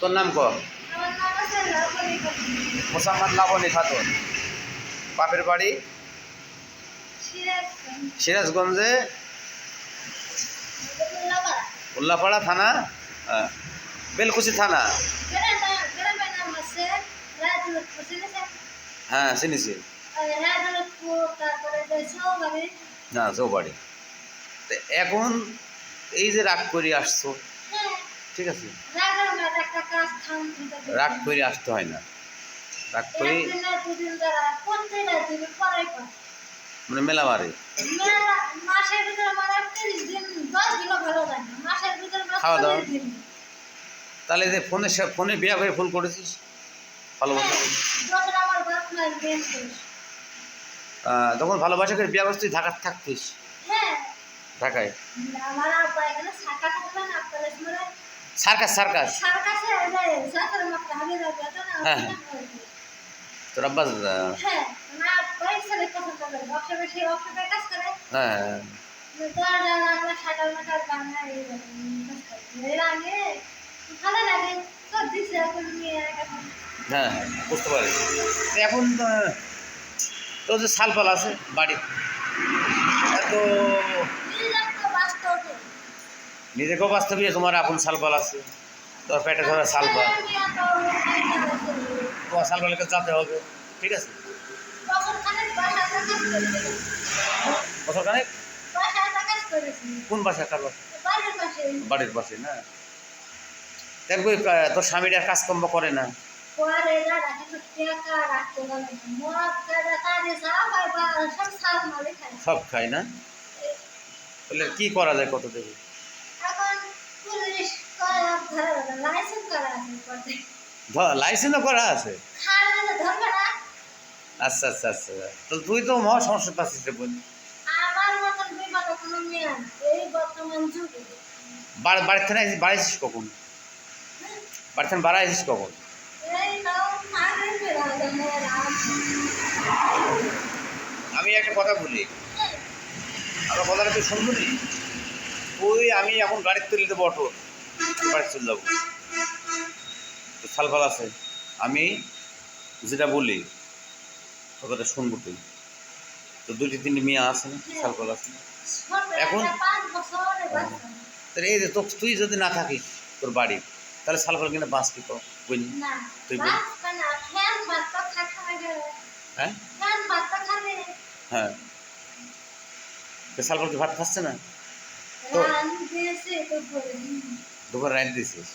তোর নাম ক। মোসাম্মদ লাবণী খাতুন বাপের বাড়ি সিরাজগঞ্জে উল্লাপাড়া। থানা আহ, বেলকুচি থানা? হ্যাঁ চিনিছি। না চৌবাড়ি তো এখন এই যে রাগ করে আসছো হ্যাঁ, ঠিক আছে। রাগ করে আসতে হয় না। রাগ করে। মানে মেলা- ভিতরে মানে খাওয়া দাওয়া? তাহলে যে ফোনে ফোনে বিয়া করে ফোন করেছিস? ভালোবাসা। আহ, তখন ভালোবাসা করে বিয়া করছিস ঢাকা থাকতিস? হ্যাঁ। ঢাকায়? Circus circus. তো হ্যাঁ, হ্যাঁ। তোর হ্যাঁ হ্যাঁ। হ্যাঁ হ্যাঁ, বুঝতে পারি। তো এখন তোর যে শালপাল আছে বাড়ি। তো নিজেকেও বাস্তবে তোমার এখন শালপাল আছে। তোর পেটে ধরা বছর তোমার শালপালকে যেতে হবে, ঠিক আছে? বছর কানে বাসা? কার? বাড়ির পাশে না? দেখব তোর স্বামীটার কাজকর্ম করে না। সব খায় না? কি করা যায় কত দেবে এখন পুলিশ করা ধরে লাইসেন্স করা আছে পথে লাইসেন্সও করা আছে ধরবে না। আচ্ছা আচ্ছা আচ্ছা তো তুই তো মহা সমস্যা আছিস রে বোন। মেয়ে না। এই বাড়ি বাড়ির থেকে আসিস কখন? বাড়ি থেকে বাড়ি আসিস কখন? আমি একটা কথা বলি। আমার কথাটা তুই শুনবি নি? তুই আমি এখন গাড়ির তুলে দেবো অটো। চলে যাব। সালফাল আছে। আমি যেটা বলি তোর কথা শুনব তুই। তো দুটি তিনটি মেয়ে আছে না সালফাল আছে। এখন? এই যে তুই যদি না থাকিস তোর বাড়ি তাহলে সালফাল কিনা বাঁচ কি? কর বুঝলি তুই হ্যাঁ হ্যাঁ? সালফাল কি ভাত খাচ্ছে না? তো- দুপুরে রাইট দিছিস?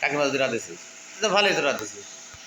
কাকে মাছ দিয়ে দিছিস? তো ভালোই তো রাত দিছিস।